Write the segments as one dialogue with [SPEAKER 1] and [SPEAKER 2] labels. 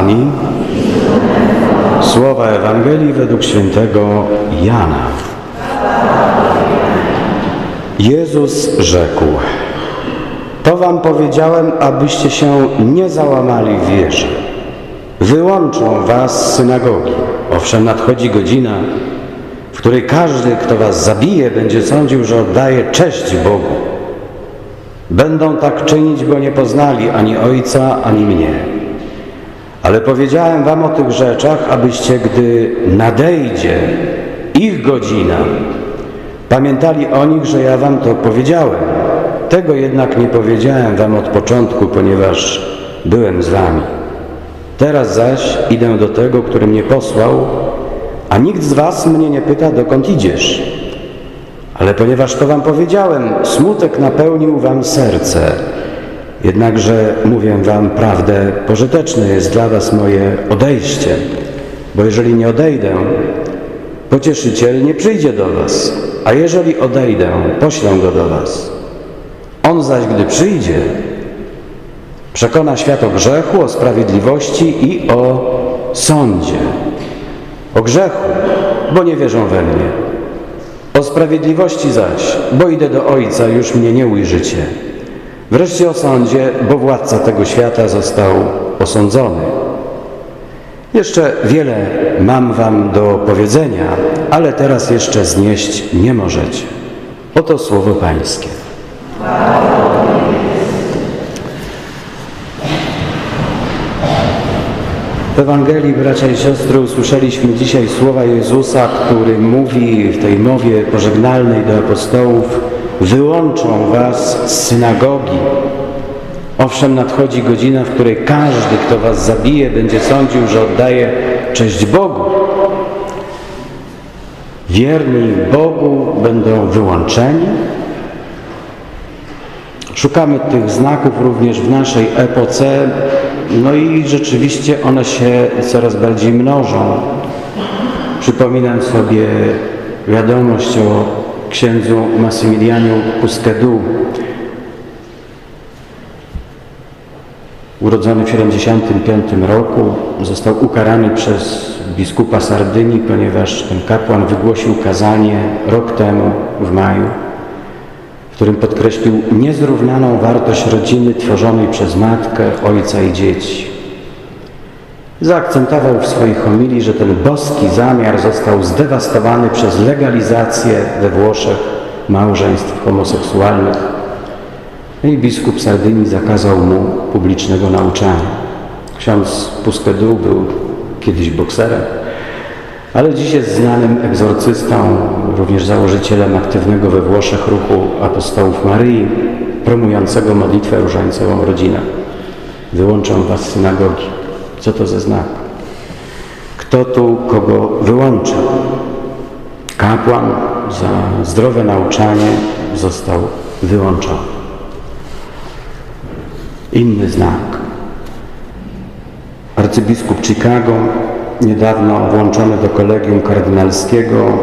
[SPEAKER 1] Wami słowa Ewangelii według świętego Jana. Jezus rzekł: To wam powiedziałem, abyście się nie załamali w wierze. Wyłączą was z synagogi. Owszem, nadchodzi godzina, w której każdy, kto was zabije, będzie sądził, że oddaje cześć Bogu. Będą tak czynić, bo nie poznali ani Ojca, ani mnie. Ale powiedziałem wam o tych rzeczach, abyście, gdy nadejdzie ich godzina, pamiętali o nich, że ja wam to powiedziałem. Tego jednak nie powiedziałem wam od początku, ponieważ byłem z wami. Teraz zaś idę do tego, który mnie posłał, a nikt z was mnie nie pyta, dokąd idziesz. Ale ponieważ to wam powiedziałem, smutek napełnił wam serce. Jednakże mówię wam prawdę, pożyteczne jest dla was moje odejście, bo jeżeli nie odejdę, pocieszyciel nie przyjdzie do was, a jeżeli odejdę, poślę go do was. On zaś, gdy przyjdzie, przekona świat o grzechu, o sprawiedliwości i o sądzie. O grzechu, bo nie wierzą we mnie. O sprawiedliwości zaś, bo idę do Ojca, już mnie nie ujrzycie. Wreszcie o sądzie, bo władca tego świata został osądzony. Jeszcze wiele mam wam do powiedzenia, ale teraz jeszcze znieść nie możecie. Oto słowo Pańskie. W Ewangelii, bracia i siostry, usłyszeliśmy dzisiaj słowa Jezusa, który mówi w tej mowie pożegnalnej do apostołów wyłączą was z synagogi. Owszem, nadchodzi godzina, w której każdy, kto was zabije, będzie sądził, że oddaje cześć Bogu. Wierni Bogu będą wyłączeni. Szukamy tych znaków również w naszej epoce, no i rzeczywiście one się coraz bardziej mnożą. Przypominam sobie wiadomość o księdzu Massymilianiu Puskedu, urodzony w 1975 roku, został ukarany przez biskupa Sardynii, ponieważ ten kapłan wygłosił kazanie rok temu w maju, w którym podkreślił niezrównaną wartość rodziny tworzonej przez matkę, ojca i dzieci. Zaakcentował w swojej homilii, że ten boski zamiar został zdewastowany przez legalizację we Włoszech małżeństw homoseksualnych. I biskup Sardynii zakazał mu publicznego nauczania. Ksiądz Puskedu był kiedyś bokserem, ale dziś jest znanym egzorcystą, również założycielem aktywnego we Włoszech ruchu apostołów Maryi, promującego modlitwę różańcową rodzinę. Wyłączą was z synagogi. Co to za znak? Kto tu kogo wyłącza? Kapłan za zdrowe nauczanie został wyłączony. Inny znak. Arcybiskup Chicago, niedawno włączony do kolegium kardynalskiego,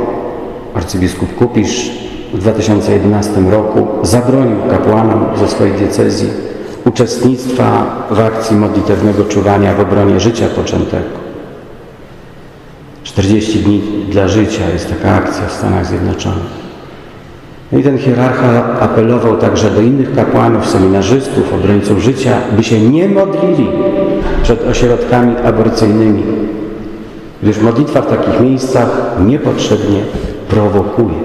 [SPEAKER 1] arcybiskup Kupisz w 2011 roku zabronił kapłanom ze swojej diecezji uczestnictwa w akcji modlitewnego czuwania w obronie życia poczętego. 40 dni dla życia jest taka akcja w Stanach Zjednoczonych. No i ten hierarcha apelował także do innych kapłanów, seminarzystów, obrońców życia, by się nie modlili przed ośrodkami aborcyjnymi, gdyż modlitwa w takich miejscach niepotrzebnie prowokuje.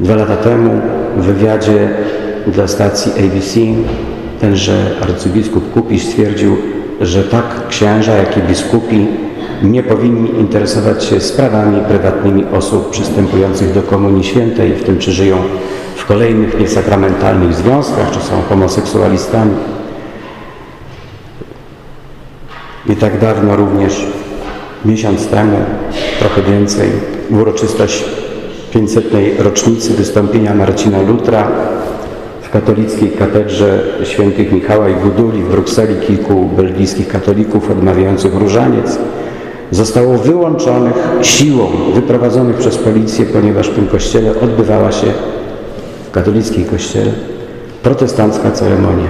[SPEAKER 1] Dwa lata temu w wywiadzie dla stacji ABC tenże arcybiskup Kupisz stwierdził, że tak księża, jak i biskupi nie powinni interesować się sprawami prywatnymi osób przystępujących do Komunii Świętej, w tym czy żyją w kolejnych niesakramentalnych związkach, czy są homoseksualistami. Nie tak dawno również, miesiąc temu, trochę więcej, uroczystość 500. rocznicy wystąpienia Marcina Lutra katolickiej katedrze świętych Michała i Guduli w Brukseli kilku belgijskich katolików odmawiających różaniec zostało wyłączonych siłą, wyprowadzonych przez policję, ponieważ w tym kościele odbywała się, w katolickiej kościele, protestancka ceremonia.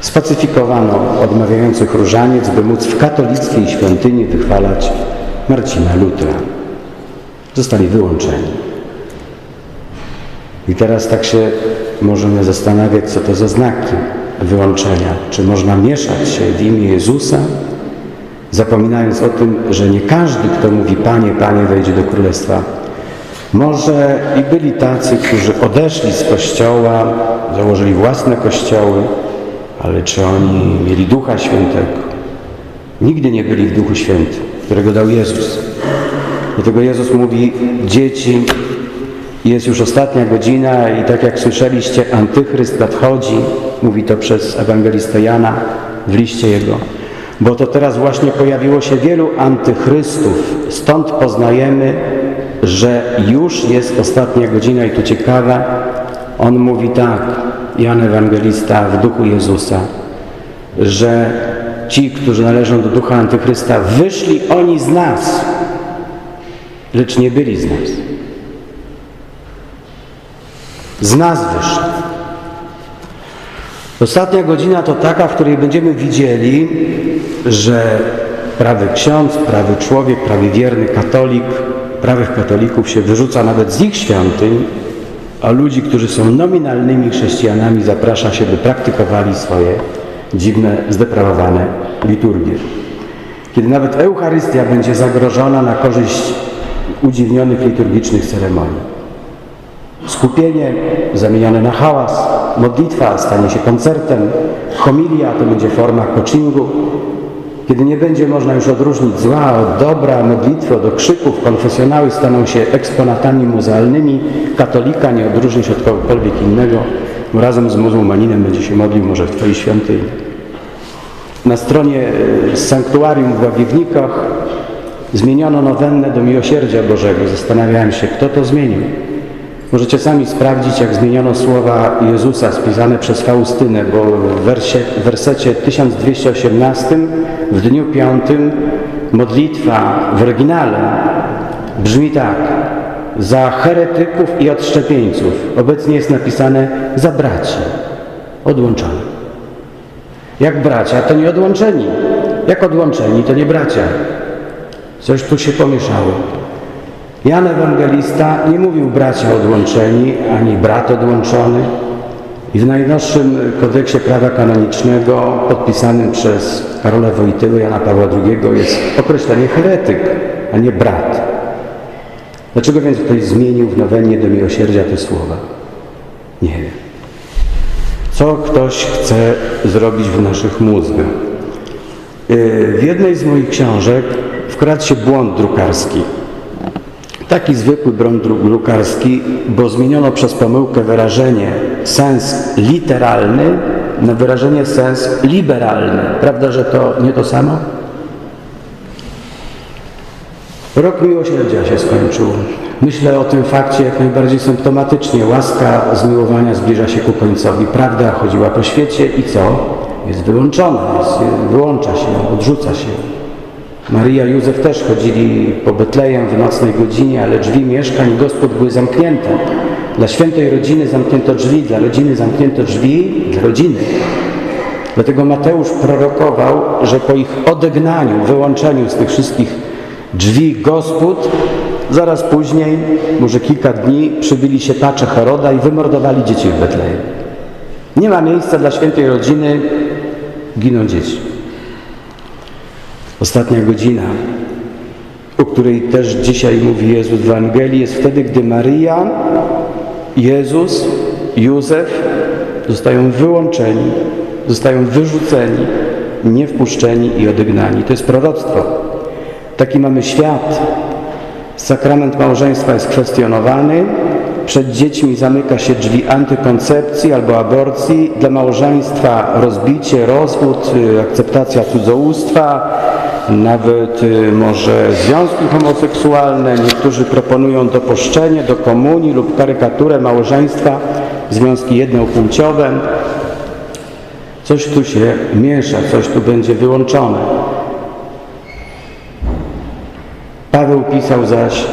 [SPEAKER 1] Spacyfikowano odmawiających różaniec, by móc w katolickiej świątyni wychwalać Marcina Lutra. Zostali wyłączeni. I teraz tak się możemy zastanawiać, co to za znaki wyłączenia. Czy można mieszać się w imię Jezusa, zapominając o tym, że nie każdy, kto mówi Panie, Panie, wejdzie do Królestwa. Może i byli tacy, którzy odeszli z Kościoła, założyli własne kościoły, ale czy oni mieli Ducha Świętego? Nigdy nie byli w Duchu Świętym, którego dał Jezus. Dlatego Jezus mówi, dzieci, jest już ostatnia godzina i tak jak słyszeliście, antychryst nadchodzi, mówi to przez ewangelistę Jana w liście jego, bo to teraz właśnie pojawiło się wielu antychrystów, stąd poznajemy, że już jest ostatnia godzina i tu ciekawe, on mówi tak, Jan Ewangelista w duchu Jezusa, że ci, którzy należą do ducha antychrysta, wyszli oni z nas, lecz nie byli z nas. Z nas wyszli. Ostatnia godzina to taka, w której będziemy widzieli, że prawy ksiądz, prawy człowiek, prawie wierny katolik, prawych katolików się wyrzuca nawet z ich świątyń, a ludzi, którzy są nominalnymi chrześcijanami, zaprasza się, by praktykowali swoje dziwne, zdeprawowane liturgie. Kiedy nawet Eucharystia będzie zagrożona na korzyść udziwnionych liturgicznych ceremonii. Skupienie zamienione na hałas, modlitwa stanie się koncertem, homilia to będzie forma coachingu. Kiedy nie będzie można już odróżnić zła od dobra, modlitwy od okrzyków, konfesjonały staną się eksponatami muzealnymi, katolika nie odróżnisz od kogokolwiek innego, bo razem z muzułmaninem będzie się modlił może w Twojej świątyni. Na stronie e, sanktuarium w Łagiewnikach zmieniono nowennę do Miłosierdzia Bożego. Zastanawiałem się, kto to zmienił. Możecie sami sprawdzić, jak zmieniono słowa Jezusa spisane przez Faustynę, bo w, wersie, w wersecie 1218 w dniu piątym modlitwa w oryginale brzmi tak. Za heretyków i odszczepieńców obecnie jest napisane za braci odłączone. Jak bracia, to nie odłączeni. Jak odłączeni, to nie bracia. Coś tu się pomieszało. Jan Ewangelista nie mówił bracia odłączeni, ani brat odłączony. I w najnowszym kodeksie prawa kanonicznego podpisanym przez Karola Wojtyłę Jana Pawła II jest określenie heretyk, a nie brat. Dlaczego więc ktoś zmienił w nowenie do miłosierdzia te słowa? Nie wiem. Co ktoś chce zrobić w naszych mózgach? W jednej z moich książek wkradł się błąd drukarski. Taki zwykły błąd drukarski, bo zmieniono przez pomyłkę wyrażenie sens literalny na wyrażenie sens liberalny. Prawda, że to nie to samo? Rok miłosierdzia się skończył. Myślę o tym fakcie jak najbardziej symptomatycznie. Łaska zmiłowania zbliża się ku końcowi. Prawda chodziła po świecie i co? Jest wyłączona, jest, wyłącza się, odrzuca się. Maria i Józef też chodzili po Betlejem w nocnej godzinie, ale drzwi mieszkań gospod były zamknięte. Dla świętej rodziny zamknięto drzwi, dla rodziny zamknięto drzwi, dla rodziny. Dlatego Mateusz prorokował, że po ich odegnaniu, wyłączeniu z tych wszystkich drzwi gospod, zaraz później, może kilka dni, przybili się pacze Heroda i wymordowali dzieci w Betlejem. Nie ma miejsca dla świętej rodziny, giną dzieci. Ostatnia godzina, o której też dzisiaj mówi Jezus w Ewangelii, jest wtedy, gdy Maryja, Jezus, Józef zostają wyłączeni, zostają wyrzuceni, niewpuszczeni i odegnani. To jest proroctwo. Taki mamy świat. Sakrament małżeństwa jest kwestionowany. Przed dziećmi zamyka się drzwi antykoncepcji albo aborcji. Dla małżeństwa rozbicie, rozwód, y, akceptacja cudzołóstwa, nawet y, może związki homoseksualne. Niektórzy proponują dopuszczenie do komunii lub karykaturę małżeństwa, związki jednopłciowe. Coś tu się miesza, coś tu będzie wyłączone. Paweł pisał zaś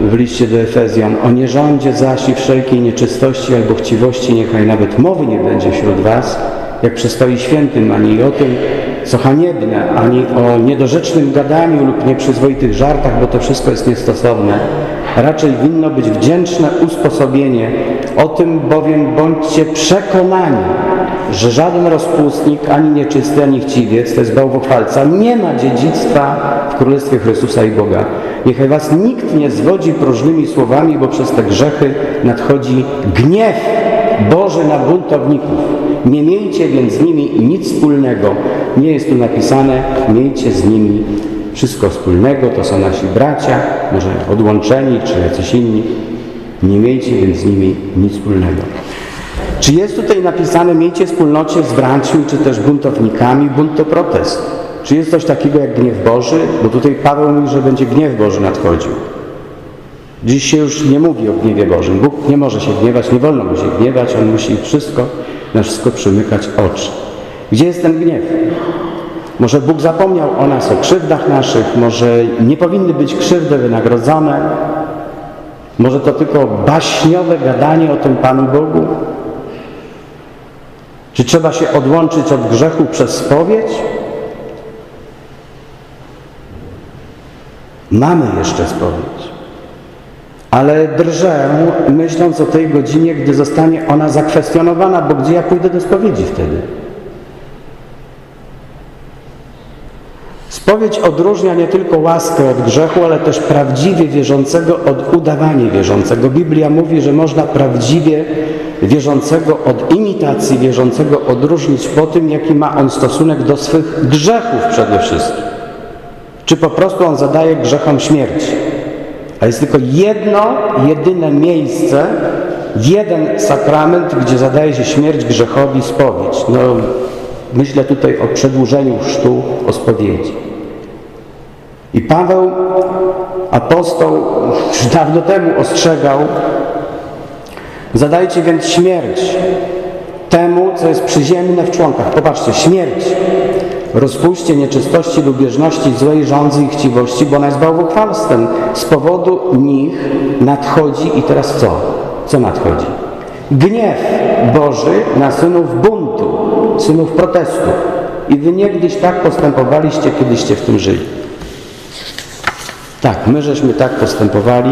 [SPEAKER 1] w liście do Efezjan o nierządzie zaś i wszelkiej nieczystości albo chciwości niechaj nawet mowy nie będzie wśród was, jak przystoi świętym, ani o tym, co haniebne, ani o niedorzecznym gadaniu lub nieprzyzwoitych żartach, bo to wszystko jest niestosowne. Raczej winno być wdzięczne usposobienie. O tym bowiem bądźcie przekonani, że żaden rozpustnik, ani nieczysty, ani chciwiec, to jest bałwochwalca, nie ma dziedzictwa w Królestwie Chrystusa i Boga. Niechaj was nikt nie zwodzi próżnymi słowami, bo przez te grzechy nadchodzi gniew Boży na buntowników. Nie miejcie więc z nimi nic wspólnego. Nie jest tu napisane, miejcie z nimi wszystko wspólnego, to są nasi bracia, może odłączeni czy jacyś inni. Nie miejcie więc z nimi nic wspólnego. Czy jest tutaj napisane, miejcie wspólnocie z braćmi, czy też buntownikami? Bunt to protest. Czy jest coś takiego jak gniew Boży? Bo tutaj Paweł mówi, że będzie gniew Boży nadchodził. Dziś się już nie mówi o gniewie Bożym. Bóg nie może się gniewać, nie wolno mu się gniewać, On musi wszystko, na wszystko przymykać oczy. Gdzie jest ten gniew? Może Bóg zapomniał o nas, o krzywdach naszych, może nie powinny być krzywdy wynagrodzone, może to tylko baśniowe gadanie o tym Panu Bogu? Czy trzeba się odłączyć od grzechu przez spowiedź? Mamy jeszcze spowiedź. Ale drżę, myśląc o tej godzinie, gdy zostanie ona zakwestionowana, bo gdzie ja pójdę do spowiedzi wtedy? Spowiedź odróżnia nie tylko łaskę od grzechu, ale też prawdziwie wierzącego od udawania wierzącego. Biblia mówi, że można prawdziwie wierzącego od imitacji wierzącego odróżnić po tym, jaki ma on stosunek do swych grzechów przede wszystkim. Czy po prostu on zadaje grzechom śmierć. A jest tylko jedno, jedyne miejsce, jeden sakrament, gdzie zadaje się śmierć grzechowi spowiedź. No, myślę tutaj o przedłużeniu chrztu, o spowiedzi. I Paweł, apostoł, już dawno temu ostrzegał, zadajcie więc śmierć temu, co jest przyziemne w członkach. Popatrzcie, śmierć. Rozpuśćcie nieczystości, lubieżności, złej rządzy i chciwości, bo ona jest bałwochwalstwem. Z powodu nich nadchodzi i teraz co? Co nadchodzi? Gniew Boży na synów buntu, synów protestu. I wy niegdyś tak postępowaliście, kiedyście w tym żyli. Tak, my żeśmy tak postępowali,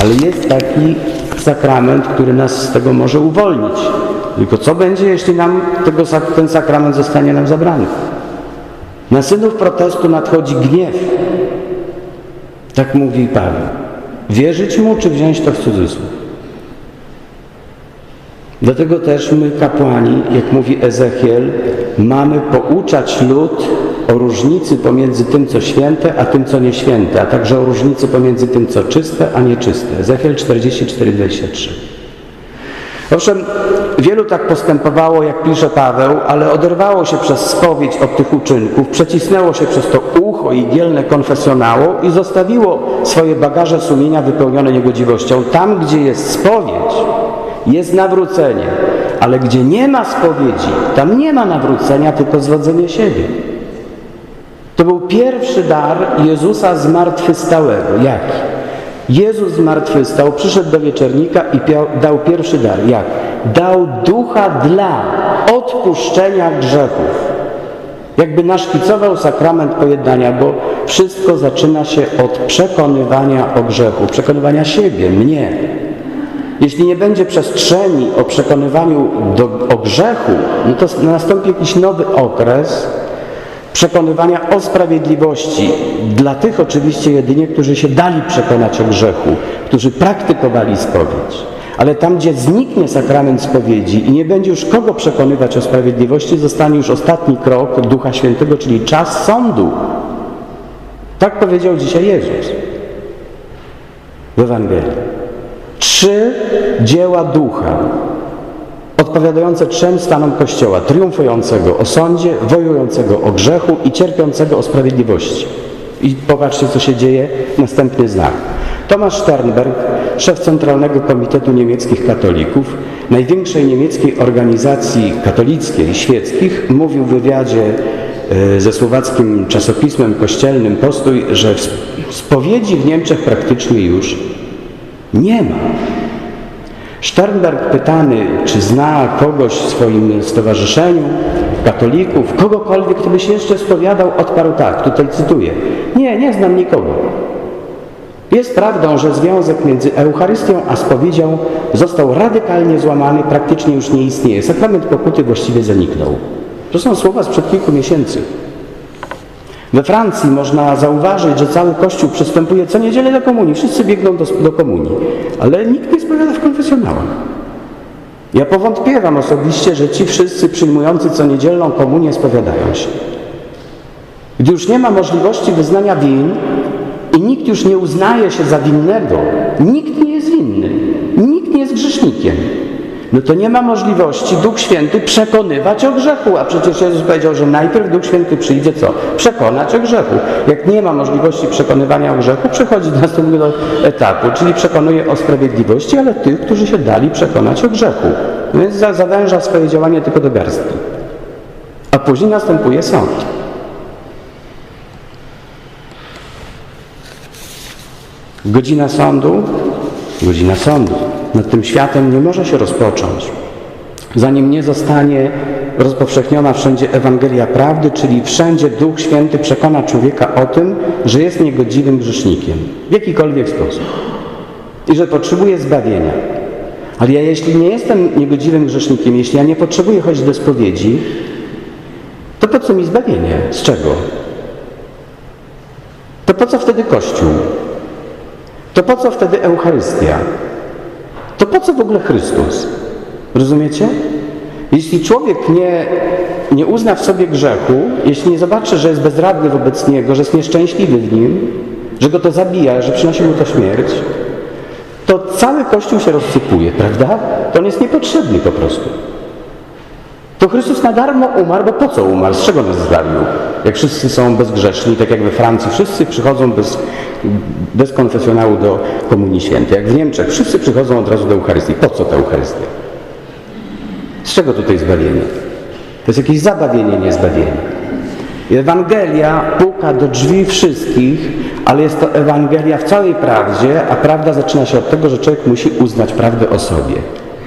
[SPEAKER 1] ale jest taki sakrament, który nas z tego może uwolnić. Tylko co będzie, jeśli nam tego, ten sakrament zostanie nam zabrany? Na synów protestu nadchodzi gniew. Tak mówi Paweł. Wierzyć mu, czy wziąć to w cudzysłów? Dlatego też my, kapłani, jak mówi Ezechiel, mamy pouczać lud o różnicy pomiędzy tym, co święte, a tym, co nieświęte, a także o różnicy pomiędzy tym, co czyste, a nieczyste. Ezechiel 44:23. Owszem, wielu tak postępowało, jak pisze Paweł, ale oderwało się przez spowiedź od tych uczynków, przecisnęło się przez to ucho i gielne konfesjonało i zostawiło swoje bagaże sumienia wypełnione niegodziwością. Tam, gdzie jest spowiedź, jest nawrócenie, ale gdzie nie ma spowiedzi, tam nie ma nawrócenia, tylko zwodzenie siebie. To był pierwszy dar Jezusa zmartwychwstałego. Jaki? Jezus zmartwychwstał, przyszedł do wieczernika i dał pierwszy dar. Jak? Dał ducha dla odpuszczenia grzechów. Jakby naszkicował sakrament pojednania, bo wszystko zaczyna się od przekonywania o grzechu, przekonywania siebie, mnie. Jeśli nie będzie przestrzeni o przekonywaniu do, o grzechu, no to nastąpi jakiś nowy okres, przekonywania o sprawiedliwości dla tych oczywiście jedynie, którzy się dali przekonać o grzechu, którzy praktykowali spowiedź. Ale tam, gdzie zniknie sakrament spowiedzi i nie będzie już kogo przekonywać o sprawiedliwości, zostanie już ostatni krok Ducha Świętego, czyli czas sądu. Tak powiedział dzisiaj Jezus w Ewangelii. Trzy dzieła Ducha odpowiadające trzem stanom Kościoła, triumfującego o sądzie, wojującego o grzechu i cierpiącego o sprawiedliwości. I popatrzcie, co się dzieje. Następny znak. Tomasz Sternberg, szef Centralnego Komitetu Niemieckich Katolików, największej niemieckiej organizacji katolickiej, świeckich, mówił w wywiadzie e, ze słowackim czasopismem kościelnym Postój, że spowiedzi w Niemczech praktycznie już nie ma. Sternberg pytany, czy zna kogoś w swoim stowarzyszeniu, katolików, kogokolwiek, kto by się jeszcze spowiadał, odparł tak, tutaj cytuję. Nie, nie znam nikogo. Jest prawdą, że związek między Eucharystią a spowiedzią został radykalnie złamany, praktycznie już nie istnieje. Sakrament pokuty właściwie zaniknął. To są słowa sprzed kilku miesięcy. We Francji można zauważyć, że cały Kościół przystępuje co niedzielę do komunii. Wszyscy biegną do, do komunii, ale nikt nie spowiada w konfesjonałach. Ja powątpiewam osobiście, że ci wszyscy przyjmujący co niedzielną komunię spowiadają się. Gdy już nie ma możliwości wyznania win i nikt już nie uznaje się za winnego, nikt nie jest winny, nikt nie jest grzesznikiem, no to nie ma możliwości Duch Święty przekonywać o grzechu, a przecież Jezus powiedział, że najpierw Duch Święty przyjdzie co? Przekonać o grzechu. Jak nie ma możliwości przekonywania o grzechu, przechodzi do następnego etapu, czyli przekonuje o sprawiedliwości, ale tych, którzy się dali przekonać o grzechu. No więc zawęża swoje działanie tylko do garstki. A później następuje sąd. Godzina sądu, godzina sądu nad tym światem nie może się rozpocząć, zanim nie zostanie rozpowszechniona wszędzie Ewangelia Prawdy, czyli wszędzie Duch Święty przekona człowieka o tym, że jest niegodziwym grzesznikiem w jakikolwiek sposób i że potrzebuje zbawienia. Ale ja jeśli nie jestem niegodziwym grzesznikiem, jeśli ja nie potrzebuję chodzić do spowiedzi, to po co mi zbawienie? Z czego? To po co wtedy Kościół? To po co wtedy Eucharystia? To po co w ogóle Chrystus? Rozumiecie? Jeśli człowiek nie, nie uzna w sobie grzechu, jeśli nie zobaczy, że jest bezradny wobec Niego, że jest nieszczęśliwy w Nim, że go to zabija, że przynosi mu to śmierć, to cały Kościół się rozsypuje, prawda? To on jest niepotrzebny po prostu. To Chrystus na darmo umarł, bo po co umarł? Z czego nas zbawił? Jak wszyscy są bezgrzeszni, tak jak we Francji, wszyscy przychodzą bez, bez konfesjonału do Komunii Świętej. Jak w Niemczech, wszyscy przychodzą od razu do Eucharystii. Po co ta Eucharystia? Z czego tutaj zbawienie? To jest jakieś zabawienie, nie zbawienie. Ewangelia puka do drzwi wszystkich, ale jest to Ewangelia w całej prawdzie, a prawda zaczyna się od tego, że człowiek musi uznać prawdę o sobie.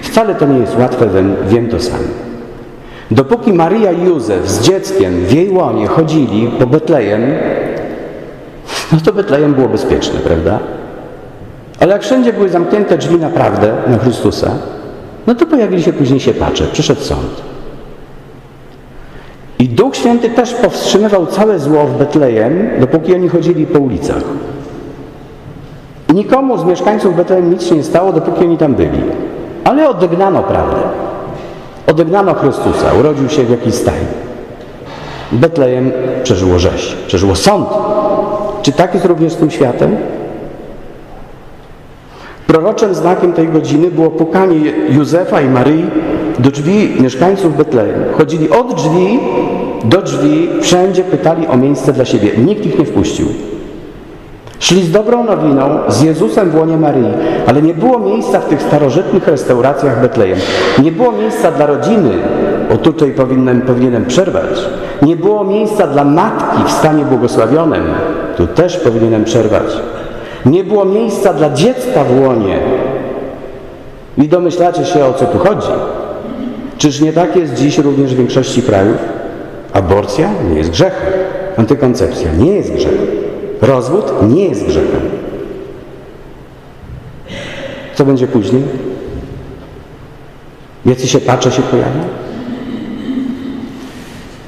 [SPEAKER 1] Wcale to nie jest łatwe, wiem, wiem to sam. Dopóki Maria i Józef z dzieckiem w jej łonie chodzili po Betlejem, no to Betlejem było bezpieczne, prawda? Ale jak wszędzie były zamknięte drzwi naprawdę na Chrystusa, no to pojawili się później siepacze, przyszedł sąd. I Duch Święty też powstrzymywał całe zło w Betlejem, dopóki oni chodzili po ulicach. I nikomu z mieszkańców Betlejem nic się nie stało, dopóki oni tam byli. Ale odegnano prawdę. Odegnano Chrystusa, urodził się w jakiejś stajni. Betlejem przeżyło rzeź, przeżyło sąd. Czy tak jest również z tym światem? Proroczym znakiem tej godziny było pukanie Józefa i Maryi do drzwi mieszkańców Betlejem. Chodzili od drzwi do drzwi, wszędzie pytali o miejsce dla siebie. Nikt ich nie wpuścił. Szli z dobrą nowiną, z Jezusem w łonie Maryi, ale nie było miejsca w tych starożytnych restauracjach Betlejem. Nie było miejsca dla rodziny, o tutaj powinienem, powinienem przerwać. Nie było miejsca dla matki w stanie błogosławionym, tu też powinienem przerwać. Nie było miejsca dla dziecka w łonie. I domyślacie się, o co tu chodzi. Czyż nie tak jest dziś również w większości krajów? Aborcja nie jest grzechem. Antykoncepcja nie jest grzechem. Rozwód nie jest grzechem. Co będzie później? Jacy się patrze się pojawią?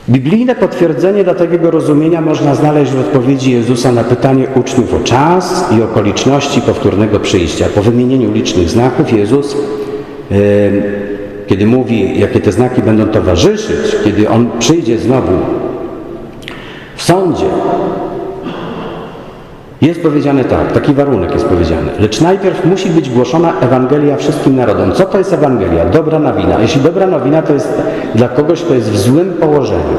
[SPEAKER 1] Biblijne potwierdzenie dla takiego rozumienia można znaleźć w odpowiedzi Jezusa na pytanie uczniów o czas i okoliczności powtórnego przyjścia. Po wymienieniu licznych znaków Jezus, kiedy mówi, jakie te znaki będą towarzyszyć, kiedy On przyjdzie znowu w sądzie, jest powiedziane tak, taki warunek jest powiedziany. Lecz najpierw musi być głoszona Ewangelia wszystkim narodom. Co to jest Ewangelia? Dobra nowina. Jeśli dobra nowina to jest dla kogoś, kto jest w złym położeniu,